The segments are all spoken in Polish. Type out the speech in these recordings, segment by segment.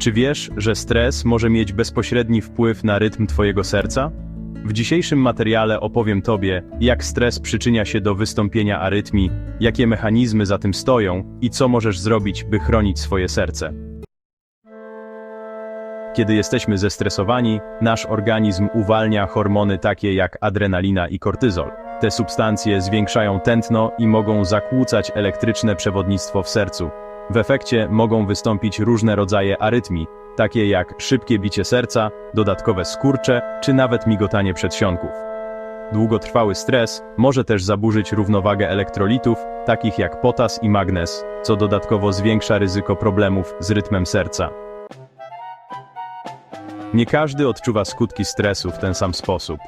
Czy wiesz, że stres może mieć bezpośredni wpływ na rytm Twojego serca? W dzisiejszym materiale opowiem Tobie, jak stres przyczynia się do wystąpienia arytmii, jakie mechanizmy za tym stoją i co możesz zrobić, by chronić swoje serce. Kiedy jesteśmy zestresowani, nasz organizm uwalnia hormony takie jak adrenalina i kortyzol. Te substancje zwiększają tętno i mogą zakłócać elektryczne przewodnictwo w sercu. W efekcie mogą wystąpić różne rodzaje arytmii, takie jak szybkie bicie serca, dodatkowe skurcze czy nawet migotanie przedsionków. Długotrwały stres może też zaburzyć równowagę elektrolitów, takich jak potas i magnez, co dodatkowo zwiększa ryzyko problemów z rytmem serca. Nie każdy odczuwa skutki stresu w ten sam sposób.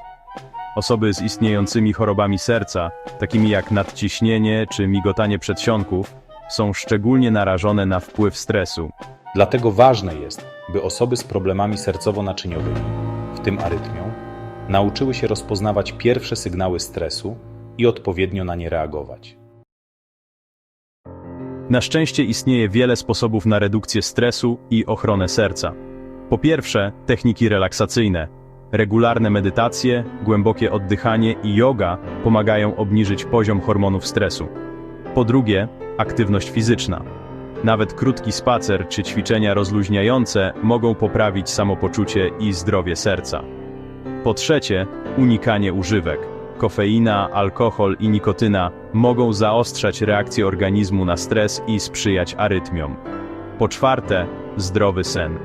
Osoby z istniejącymi chorobami serca, takimi jak nadciśnienie czy migotanie przedsionków, są szczególnie narażone na wpływ stresu. Dlatego ważne jest, by osoby z problemami sercowo-naczyniowymi, w tym arytmią, nauczyły się rozpoznawać pierwsze sygnały stresu i odpowiednio na nie reagować. Na szczęście istnieje wiele sposobów na redukcję stresu i ochronę serca. Po pierwsze, techniki relaksacyjne. Regularne medytacje, głębokie oddychanie i yoga pomagają obniżyć poziom hormonów stresu. Po drugie, aktywność fizyczna. Nawet krótki spacer czy ćwiczenia rozluźniające mogą poprawić samopoczucie i zdrowie serca. Po trzecie, unikanie używek. Kofeina, alkohol i nikotyna mogą zaostrzać reakcję organizmu na stres i sprzyjać arytmiom. Po czwarte, zdrowy sen.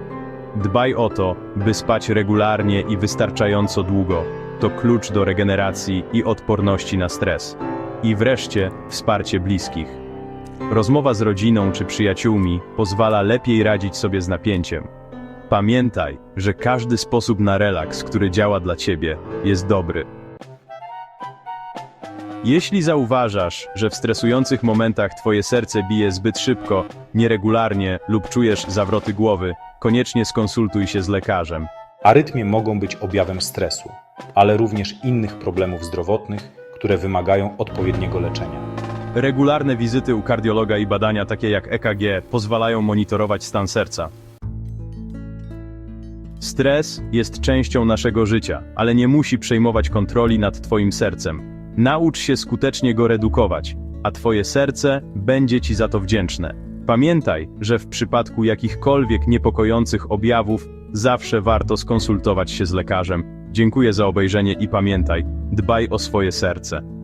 Dbaj o to, by spać regularnie i wystarczająco długo. To klucz do regeneracji i odporności na stres. I wreszcie, wsparcie bliskich. Rozmowa z rodziną czy przyjaciółmi pozwala lepiej radzić sobie z napięciem. Pamiętaj, że każdy sposób na relaks, który działa dla ciebie, jest dobry. Jeśli zauważasz, że w stresujących momentach twoje serce bije zbyt szybko, nieregularnie lub czujesz zawroty głowy, koniecznie skonsultuj się z lekarzem. Arytmie mogą być objawem stresu, ale również innych problemów zdrowotnych, które wymagają odpowiedniego leczenia. Regularne wizyty u kardiologa i badania takie jak EKG pozwalają monitorować stan serca. Stres jest częścią naszego życia, ale nie musi przejmować kontroli nad Twoim sercem. Naucz się skutecznie go redukować, a Twoje serce będzie Ci za to wdzięczne. Pamiętaj, że w przypadku jakichkolwiek niepokojących objawów zawsze warto skonsultować się z lekarzem. Dziękuję za obejrzenie i pamiętaj, dbaj o swoje serce.